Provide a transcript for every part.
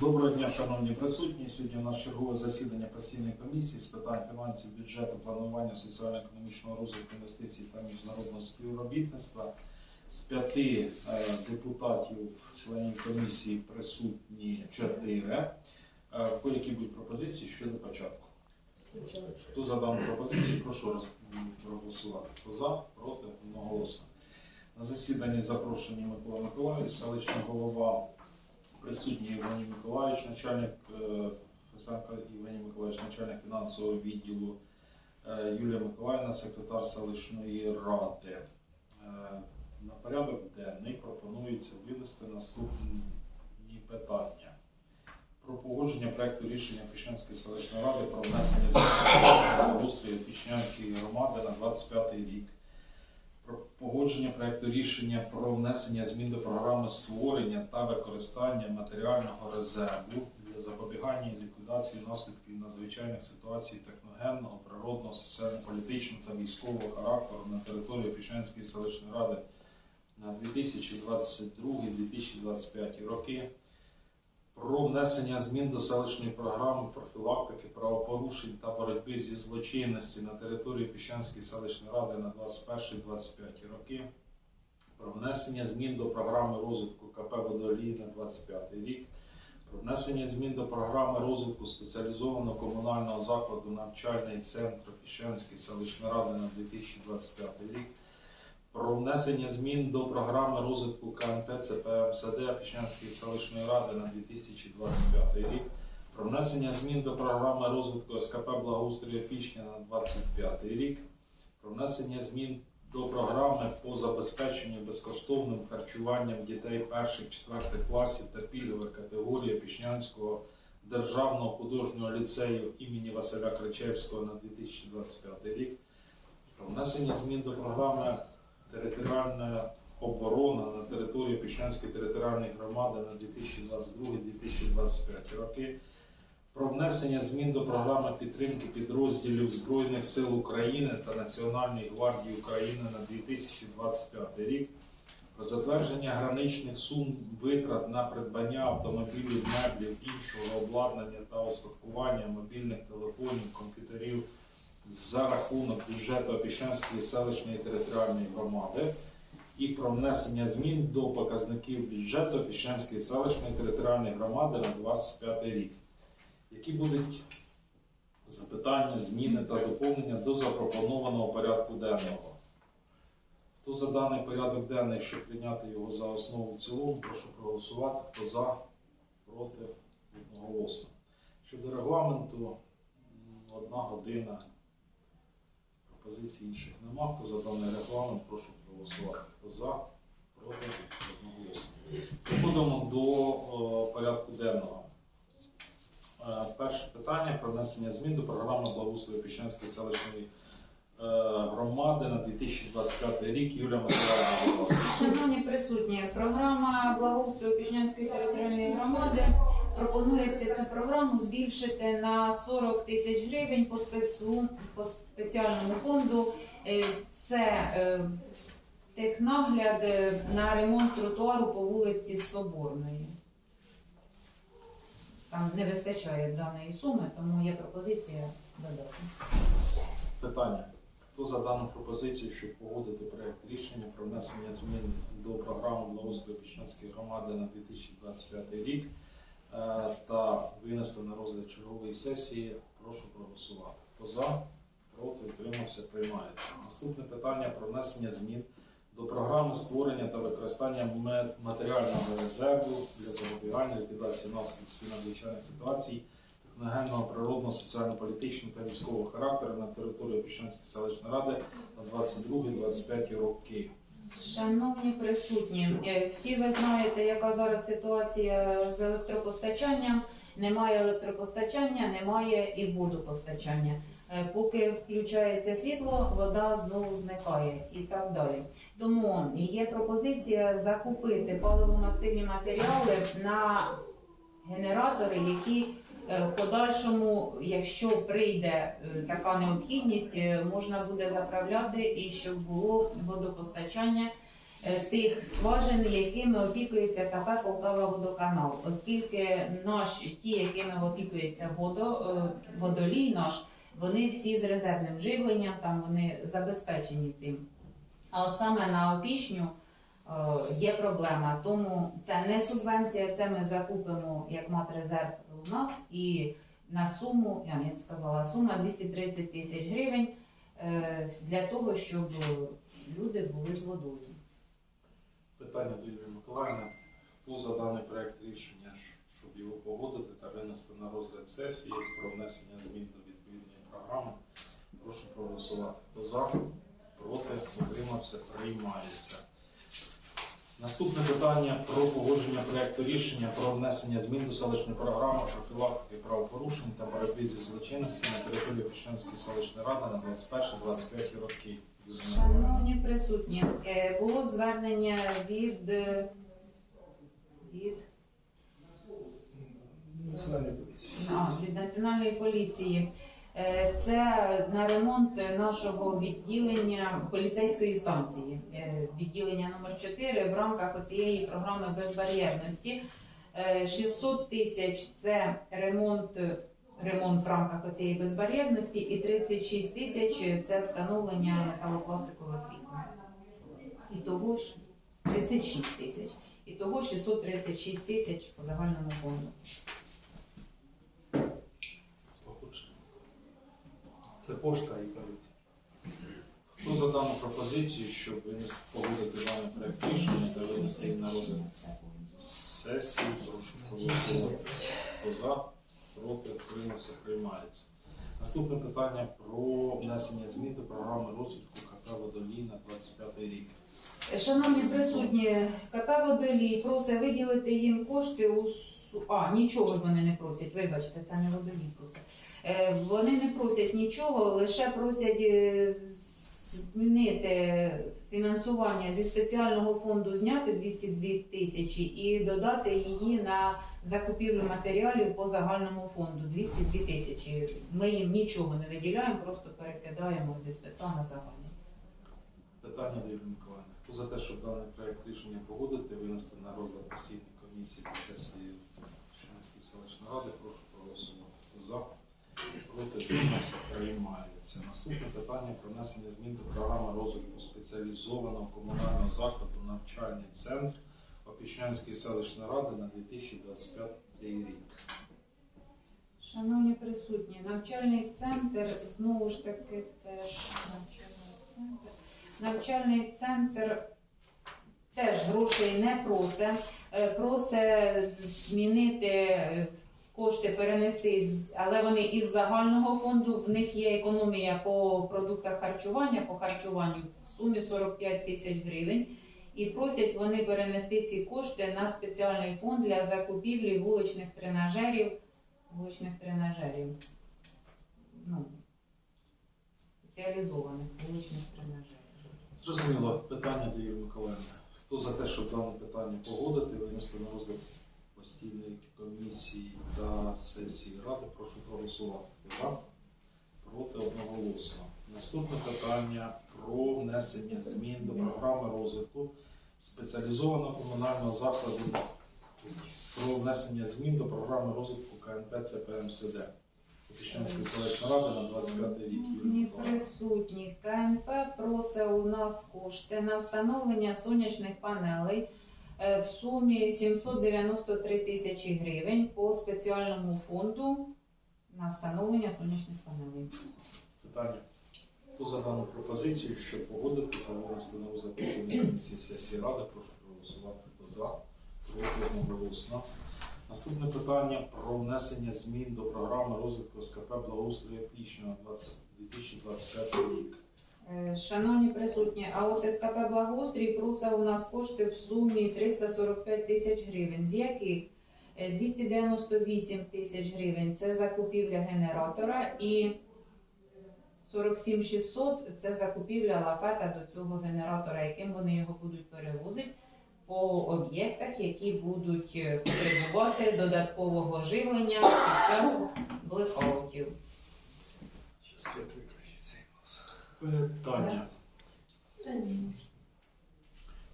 Доброго дня, шановні присутні. Сьогодні у нас чергове засідання постійної комісії з питань фінансів, бюджету, планування соціально-економічного розвитку інвестицій та міжнародного співробітництва. З п'яти е, депутатів, членів комісії присутні чотири. Е, в кого які будуть пропозиції щодо початку? Хто за дану пропозицію, прошу проголосувати. Хто за, проти, одноголосно. На засіданні запрошені Микола Миколаївич, селищний голова, присутній Євгеній Миколаївич, начальник е, Фесенко Миколаївич, начальник фінансового відділу, е, Юлія Миколаївна, секретар селищної ради. Е, На порядок денний пропонується винести наступні питання. Про погодження проекту рішення Піщанської селищної ради про внесення змін до устрою Піщанської громади на 25 рік. Погодження проекту рішення про внесення змін до програми створення та використання матеріального резерву для запобігання і ліквідації наслідків надзвичайних ситуацій техногенного, природного, соціально-політичного та військового характеру на території Піщанської селищної ради на 2022-2025 роки. Про внесення змін до селищної програми профілактики правопорушень та боротьби зі злочинності на території Піщанської селищної ради на 21-25 роки. Про внесення змін до програми розвитку КП «Водолій» на 25 рік. Про внесення змін до програми розвитку спеціалізованого комунального закладу навчальний центр Піщанської селищної ради на 2025 рік. Про внесення змін до програми розвитку КНП ЦПМСД Піщанської селищної ради на 2025 рік. Про внесення змін до програми розвитку СКП Благоустрою Пічня на 2025 рік. Про внесення змін до програми по забезпеченню безкоштовним харчуванням дітей перших-четвертих класів та пільгових категорій Пішнянського державного художнього ліцею імені Василя Кричевського на 2025 рік. Про внесення змін до програми територіальна оборона на території Піщанської територіальної громади на 2022-2025 роки. Про внесення змін до програми підтримки підрозділів Збройних сил України та Національної гвардії України на 2025 рік. Про затвердження граничних сум витрат на придбання автомобілів, меблів, іншого обладнання та остаткування мобільних телефонів, комп'ютерів за рахунок бюджету Опішанської селищної територіальної громади і про внесення змін до показників бюджету Опішанської селищної територіальної громади на 25 рік. Які будуть запитання, зміни та доповнення до запропонованого порядку денного? Хто за даний порядок денний, щоб прийняти його за основу в цілому, прошу проголосувати. Хто за, проти, одноголосно. Щодо регламенту, одна година. Пропозицій інших нема. Хто за даний регламент, прошу проголосувати. Хто за, проти, одноголосно. Переходимо до е, порядку денного. Е, Перше питання про внесення змін до програми благоустрою Піщанської селищної е, громади на 2025 рік. Юлія Миколаївна. Шановні присутні, програма благоустрою Піжнянської територіальної громади пропонується цю програму збільшити на 40 тисяч гривень по спецу по спеціальному фонду. Е, Це е, технагляд е, на ремонт тротуару по вулиці Соборної. Там не вистачає даної суми, тому є пропозиція додати. Питання. Хто за дану пропозицію, щоб погодити проект рішення про внесення змін до програми благоустрою Пічнянської громади на 2025 рік та винести на розгляд чергової сесії, прошу проголосувати. Хто за, проти, утримався, приймається. Наступне питання про внесення змін до програми створення та використання матеріального резерву для запобігання ліквідації наслідків надзвичайних ситуацій техногенного, природного, соціально-політичного та військового характеру на території Піщанської селищної ради на 22-25 роки. Шановні присутні, е, всі ви знаєте, яка зараз ситуація з електропостачанням. Немає електропостачання, немає і водопостачання. Е, Поки включається світло, вода знову зникає і так далі. Тому є пропозиція закупити паливомастильні матеріали на генератори, які в подальшому, якщо прийде е, така необхідність, е, можна буде заправляти і щоб було водопостачання е, тих скважин, якими опікується КП Полтава водоканал, оскільки наші, ті, якими опікується водо, е, водолій наш, вони всі з резервним живленням, там вони забезпечені цим. А от саме на опішню е, є проблема. Тому це не субвенція, це ми закупимо як матрезерв у нас і на суму, я не сказала, сума 230 тисяч гривень е, для того, щоб люди були з водою. Питання до Юлії Миколаївни. Хто за даний проект рішення, щоб його погодити та винести на розгляд сесії про внесення змін до відповідної програми? Прошу проголосувати. Хто за, проти, утримався, приймається. Наступне питання про погодження проекту рішення про внесення змін до селищної програми профілактики правопорушень та боротьби зі злочинністю на території Печенської селищної ради на 21-25 роки. Шановні присутні, е, було звернення від, е, від Національної поліції. А, від національної поліції. Е, Це на ремонт нашого відділення поліцейської станції, е, відділення номер 4 в рамках цієї програми безбар'єрності. Е, 600 тисяч це ремонт, ремонт в рамках цієї безбар'єрності, і 36 тисяч це встановлення металопластикових вікон. І того ж 36 тисяч. І того 636 тисяч по загальному фонду. Це пошта і поліція. Хто за пропозицію, щоб погодити даний проект рішення та винести її на розгляд сесії, прошу проголосувати. Хто за, проти, утримався, приймається. Наступне питання про внесення змін до програми розвитку КП «Водолій» на 25 рік. Шановні присутні, КП «Водолій» просить виділити їм кошти у а нічого вони не просять. Вибачте, це не водолій просить. Е, Вони не просять нічого, лише просять е, змінити фінансування зі спеціального фонду зняти 202 тисячі і додати її на закупівлю матеріалів по загальному фонду 202 тисячі. Ми їм нічого не виділяємо, просто перекидаємо зі спеца на. Питання до Юлії Хто за те, щоб даний проект рішення погодити, винести на розгляд постійної комісії та сесії Шенської селищної ради, прошу проголосувати. Хто за, проти, утримався, приймається. Наступне питання про внесення змін до програми розвитку спеціалізованого комунального закладу навчальний центр Опішнянської селищної ради на 2025 рік. Шановні присутні, навчальний центр знову ж таки теж навчальний центр. Навчальний центр теж грошей не просить. Е, Просить змінити е, кошти, перенести, але вони із загального фонду. В них є економія по продуктах харчування, по харчуванню в сумі 45 тисяч гривень. І просять вони перенести ці кошти на спеціальний фонд для закупівлі вуличних тренажерів вуличних тренажерів. Ну, спеціалізованих вуличних тренажерів. Зрозуміло, питання до Юрії Миколаївни. Хто за те, щоб дане питання погодити, винести на розгляд постійної комісії та сесії ради, прошу проголосувати. За? Проти одноголосно. Наступне питання про внесення змін до програми розвитку спеціалізованого комунального закладу про внесення змін до програми розвитку КНП ЦПМСД Опішнянської селищної ради на 25 рік. Юрій Шановні присутні, КНП просить у нас кошти на встановлення сонячних панелей е, в сумі 793 тисячі гривень по спеціальному фонду на встановлення сонячних панелей. Питання. Хто за дану пропозицію, щоб погодити та винести на постійної сесії ради, прошу проголосувати. Хто за? Проти одноголосно. Наступне питання про внесення змін до програми розвитку СКП благоустрою Пічного 2025 рік. Е, Шановні присутні, а от СКП Благоустрій просить у нас кошти в сумі 345 тисяч гривень, з яких е, 298 тисяч гривень це закупівля генератора і 47 600 це закупівля лафета до цього генератора, яким вони його будуть перевозити по об'єктах, які будуть е, потребувати додаткового живлення під час блекаутів. Щас світ виключить цей. Питання.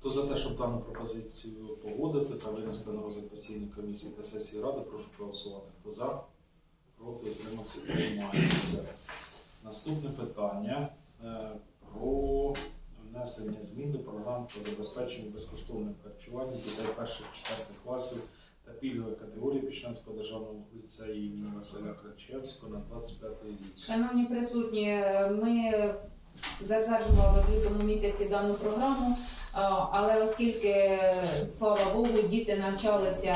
Хто за те, щоб дану пропозицію погодити та винести на розгляд постійної комісії та сесії ради, прошу проголосувати. Хто за? Проти утримався, приймається. Наступне питання е, про внесення змін до програм по забезпеченню безкоштовним харчуванням дітей перших четвертих класів та пільгової категорії Піщанського державного ліцею імені Василя Крачевського на 25 рік. Шановні присутні, ми затверджували в лютому місяці дану програму, але оскільки, слава Богу, діти навчалися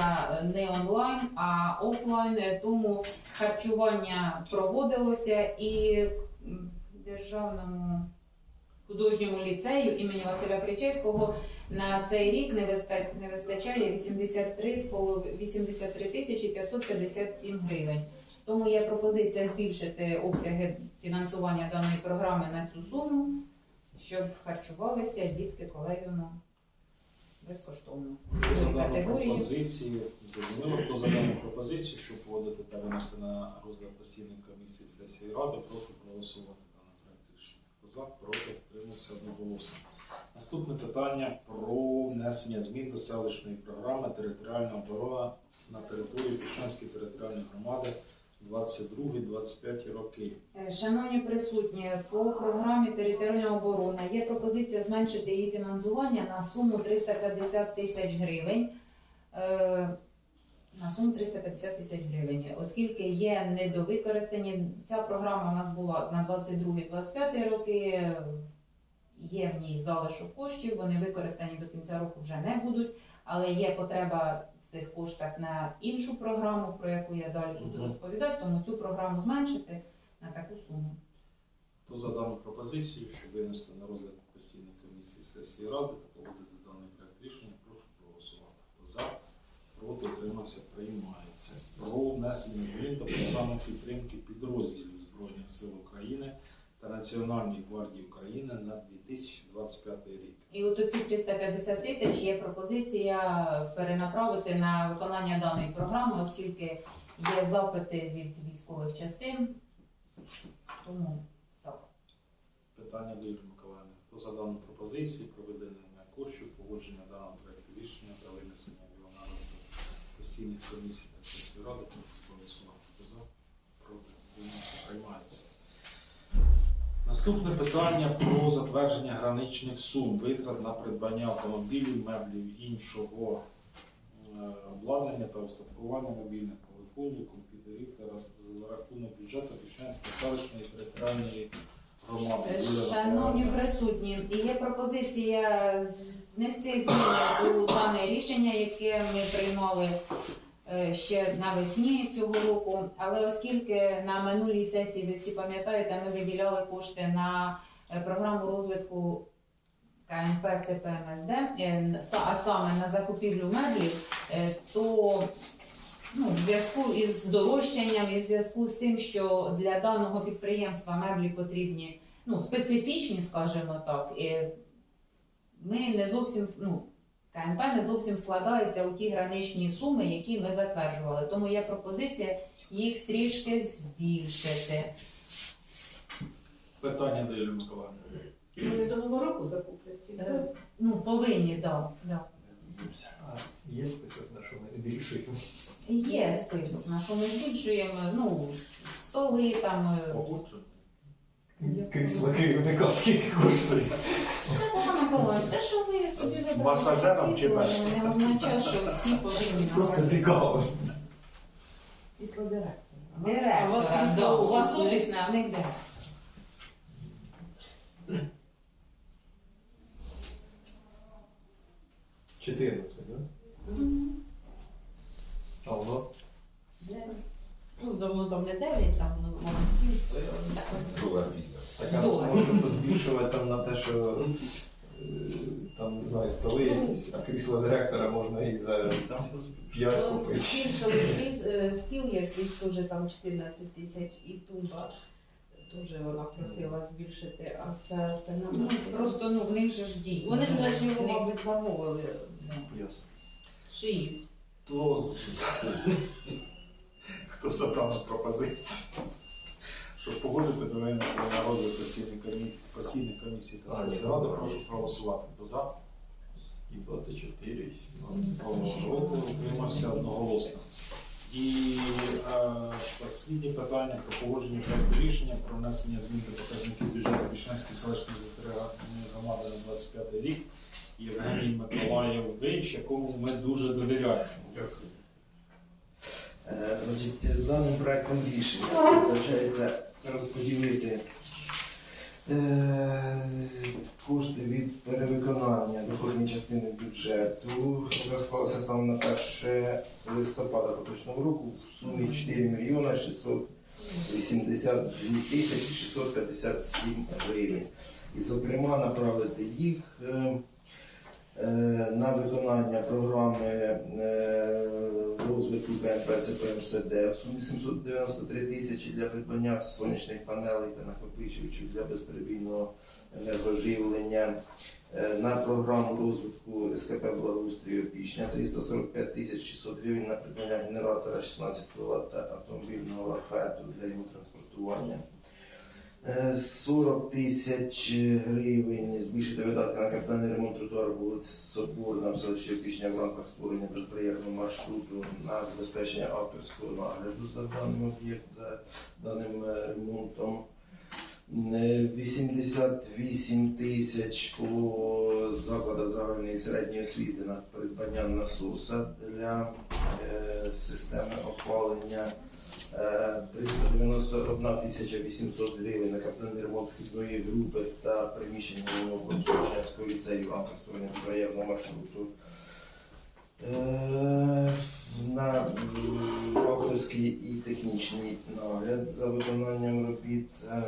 не онлайн, а офлайн, тому харчування проводилося і державному художньому ліцею імені Василя Кричевського на цей рік не вистачає 83 з полов- 83 тисячі 557 гривень. Тому є пропозиція збільшити обсяги фінансування даної програми на цю суму, щоб харчувалися дітки колегіуму безкоштовно. За дану пропозицію, зрозуміло, хто за дану пропозицію, щоб погодити та винести на розгляд постійної комісії сесії ради, прошу проголосувати даний проект рішення. Хто за, проти, утримався одноголосно. Наступне питання про внесення змін до селищної програми територіальна оборона на території Пішанської територіальної громади 22-25 роки. Е, Шановні присутні, по програмі територіальна оборона є пропозиція зменшити її фінансування на суму 350 тисяч гривень. На суму 350 тисяч гривень, оскільки є недовикористані. Ця програма у нас була на 22-25 роки. Є в ній залишок коштів, вони використані до кінця року вже не будуть, але є потреба в цих коштах на іншу програму, про яку я далі буду розповідати, тому цю програму зменшити на таку суму. Хто за дану пропозицію, щоб винести на розгляд постійної комісії сесії ради та погодити даний проект рішення, прошу проголосувати. Хто за, проти, утримався, приймається. Про внесення змін до програми підтримки підрозділів Збройних сил України та Національної гвардії України на 2025 рік. І от оці 350 тисяч є пропозиція перенаправити на виконання даної програми, оскільки є запити від військових частин. Тому так. Питання до Юлії Миколаївни. Хто за дану пропозицію про виділення коштів, погодження даного проекту рішення та винесення постійних комісій та сесії ради, проголосувати. За? Проти? Утримався? Приймається. Наступне питання про затвердження граничних сум витрат на придбання автомобілів, меблів іншого е, обладнання та устаткування мобільних телефонів, комп'ютерів та за рахунок бюджету Пішенської селищної територіальної громади. Шановні присутні, є пропозиція внести зміни у дане рішення, яке ми приймали е, ще навесні цього року. Але оскільки на минулій сесії, ви всі пам'ятаєте, ми виділяли кошти на е, програму розвитку КНП ЦПМСД, е, а саме на закупівлю меблів, е, то ну, в зв'язку із здорожчанням і в зв'язку з тим, що для даного підприємства меблі потрібні ну, специфічні, скажімо так, і ми не зовсім, ну, КНП не зовсім вкладається у ті граничні суми, які ми затверджували. Тому є пропозиція їх трішки збільшити. Питання до Юлії Миколаївни. Вони до нового року закуплять. Е, Ну, повинні, так. Да, А є список, на що ми збільшуємо? Є список, на що ми збільшуємо, ну, столи там. е, Погоджено. Крісло керівника скільки коштує? Миколаївич, те, що ви собі З вибрали масажером чи крісло, без? не означає, що всі повинні. Просто цікаво. Після директора. Директора, у вас да, крісло у вас офісне? офісне, а в них директор. Чотирнадцять, так? А у вас? Ну, давно там не 9, там ну, може 7 стоїть. Друга після. Так, а позбільшувати там на те, що е, там, не знаю, столи якісь, а крісло директора можна і за п'ять купити. Збільшили кріс- е, стіл крізь теж там 14 тисяч і тумба. Теж вона просила збільшити, а все остальне. Ну, просто ну, в них же ж дійсно. Вони ж вже ж його, мабуть, замовили. Ясно. шиють. Хто з- Хто за дану пропозицію? Щоб погодити до винесення на розгляд постійної комісії, постійної комісії та А, сесії ні, ради, добре. прошу проголосувати. Хто за? і 24, і 17 Проти утримався одноголосно. І е, останнє питання про погодження проекту рішення про внесення змін до показників бюджету Вічнянської селищної територіальної громади на 25 рік. Євгеній Миколаєвич, якому ми дуже довіряємо. Дякую. Е, Значить, даним проектом рішення вважається розподілити кошти від перевиконання доходної частини бюджету, яка склалася станом на 1 листопада поточного року в сумі 4 мільйона 682 тисячі 657 гривень. І, зокрема, направити їх е, е, на виконання програми е, розвитку КНП ЦПМСД в сумі 793 тисячі для придбання сонячних панелей та накопичувачів для безперебійного енергоживлення. Е, На програму розвитку СКП благоустрою Пічня 345 тисяч 600 гривень на придбання генератора 16 кВт автомобільного лафету для його транспортування. Е, 40 тисяч гривень збільшити видатки на капітальний ремонт тротуару вулиці Соборна в селищі Пішня в рамках створення безприємного маршруту на забезпечення авторського нагляду за даним об'єктом, даним е, ремонтом. Е, 88 тисяч по закладах загальної і середньої освіти на придбання насоса для е, системи опалення. Е, 391 тисяча 800 гривень на капітальний ремонт вхідної групи та приміщення Новопольського ліцею створення проєктного маршруту. Е, На авторський і технічний нагляд за виконанням робіт. е,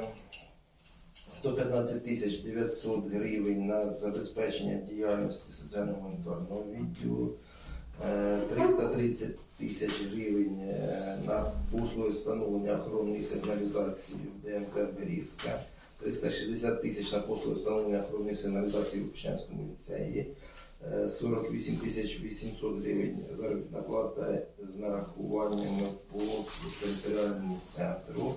115 тисяч 900 гривень на забезпечення діяльності соціально-гуманітарного відділу. Е, 330 тисяч гривень е, на послуги встановлення охоронної сигналізації в ДНЦ Берізка, 360 тисяч на послуги встановлення охоронної сигналізації в Печанському ліцеї, е, 48 тисяч 800 гривень заробітна плата з нарахуваннями по територіальному центру.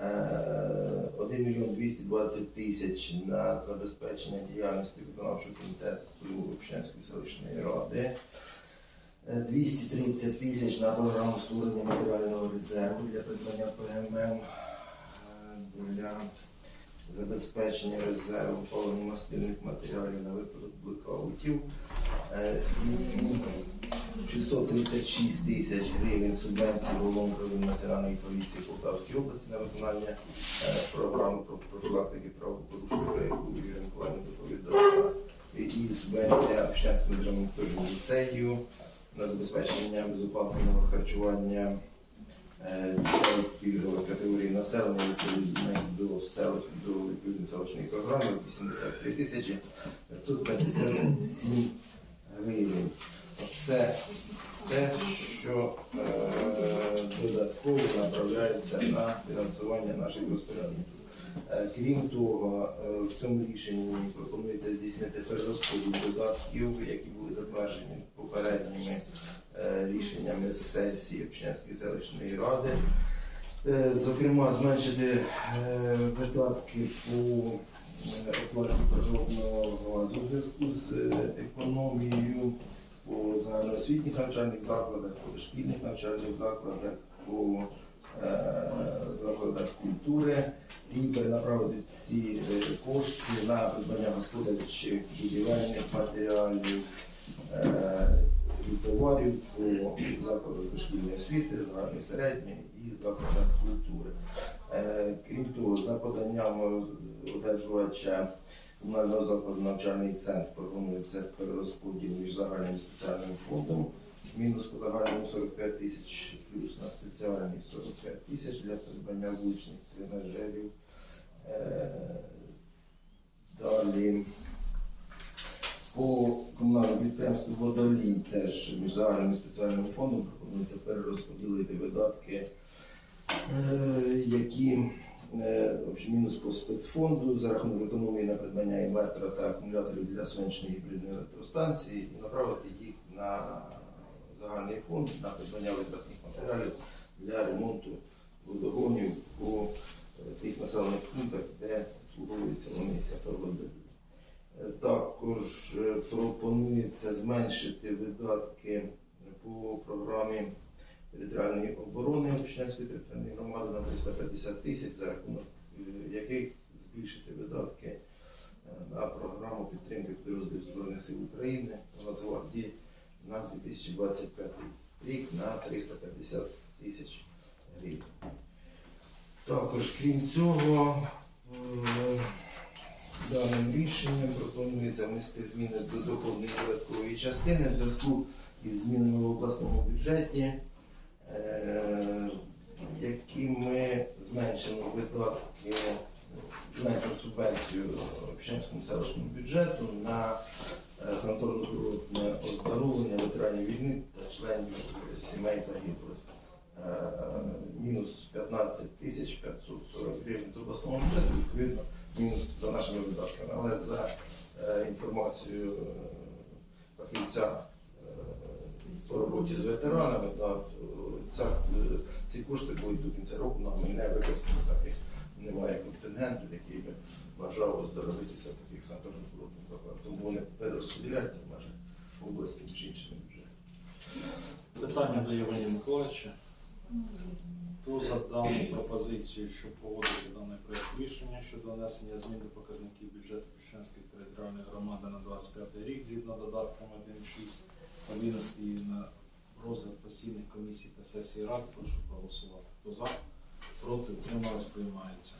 Е, 1 мільйон 220 тисяч на забезпечення діяльності виконавчого комітету Общанської селищної ради. Е, 230 тисяч на програму створення матеріального резерву для придбання ПММ е, для забезпечення резерву паливно-мастильних матеріалів на випадок блекаутів. Е, І 636 тисяч гривень субвенції управління Національної поліції Полтавської області на виконання е, програми про профілактики правопорушень, про яку Юрій Миколаївна доповідала. І субвенція Общанському державному теж ліцею на забезпечення безоплатного харчування е, дітей категорій населення відповідно до сел до відповідної селищної програми 83 тисячі 557 гривень. Це те, що е, додатково направляється на фінансування наших розпорядників. Е, Крім того, е, в цьому рішенні пропонується здійснити перерозподіл додатків, які були затверджені попередніми е, рішеннями з сесії Общинської селищної ради. Зокрема, зменшити видатки по оплаті природного газу в зв'язку з економією по загальноосвітніх навчальних закладах, по дошкільних навчальних закладах, по закладах культури і перенаправити ці е, кошти на придбання господарчих будівельних матеріалів е, і товарів по закладах дошкільної освіти, загальної середньої і закладах культури. Е, Крім того, за поданням одержувача комунального закладу навчальний центр пропонується перерозподіл між загальним спеціальним фондом. Мінус по загальному 45 тисяч, плюс на спеціальний 45 тисяч для придбання вуличних тренажерів. Е, Далі по комунальному підприємству Водолій теж між загальним і спеціальним фондом пропонується перерозподілити видатки, е, які е, мінус по спецфонду за рахунок економії на придбання інвертора та акумуляторів для сонячної гібридної електростанції і направити їх на загальний фонд на придбання витратних матеріалів для ремонту водогонів по е, тих населених пунктах, де обслуговуються вони «Водолій». Е, Також е, пропонується зменшити видатки по програмі територіальної оборони Опішнянської територіальної громади на 350 тисяч, за рахунок яких збільшити видатки на програму підтримки підрозділів Збройних сил України Нацгвардії на 2025 рік на 350 тисяч гривень. Також, крім цього, даним рішенням пропонується внести зміни до доходної податкової частини в зв'язку із змінами в обласному бюджеті, е, якими зменшимо видатки, зменшимо субвенцію Пщенському селищному бюджету на е, санаторно-курортне оздоровлення ветеранів війни та членів сімей загиблих. Е, Мінус 15 тисяч 540 гривень з обласного бюджету, відповідно, мінус за нашими видатками. Але за е, інформацією е, фахівця е, по роботі з ветеранами, ця, е, ці кошти будуть до кінця року нами не використані, так бажав оздоровитися в таких санаторно-курортних закладах. Тому вони перерозподіляються в області між іншими бюджетами. Питання до Євгенія Миколаївича. Хто за дану пропозицію, щоб погодити даний проект рішення щодо внесення змін до показників бюджету Піщанської територіальної громади на 25 рік згідно додатком 1.6 та винести її на розгляд постійних комісій та сесії рад, прошу проголосувати. Хто за, проти, утримались, приймається.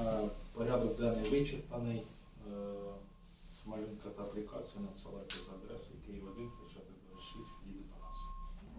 Е, Порядок денний вичерпаний. Е, Малюнка та аплікація надсилайте за адресою Київ 1, Хрещатик 26, їде до нас.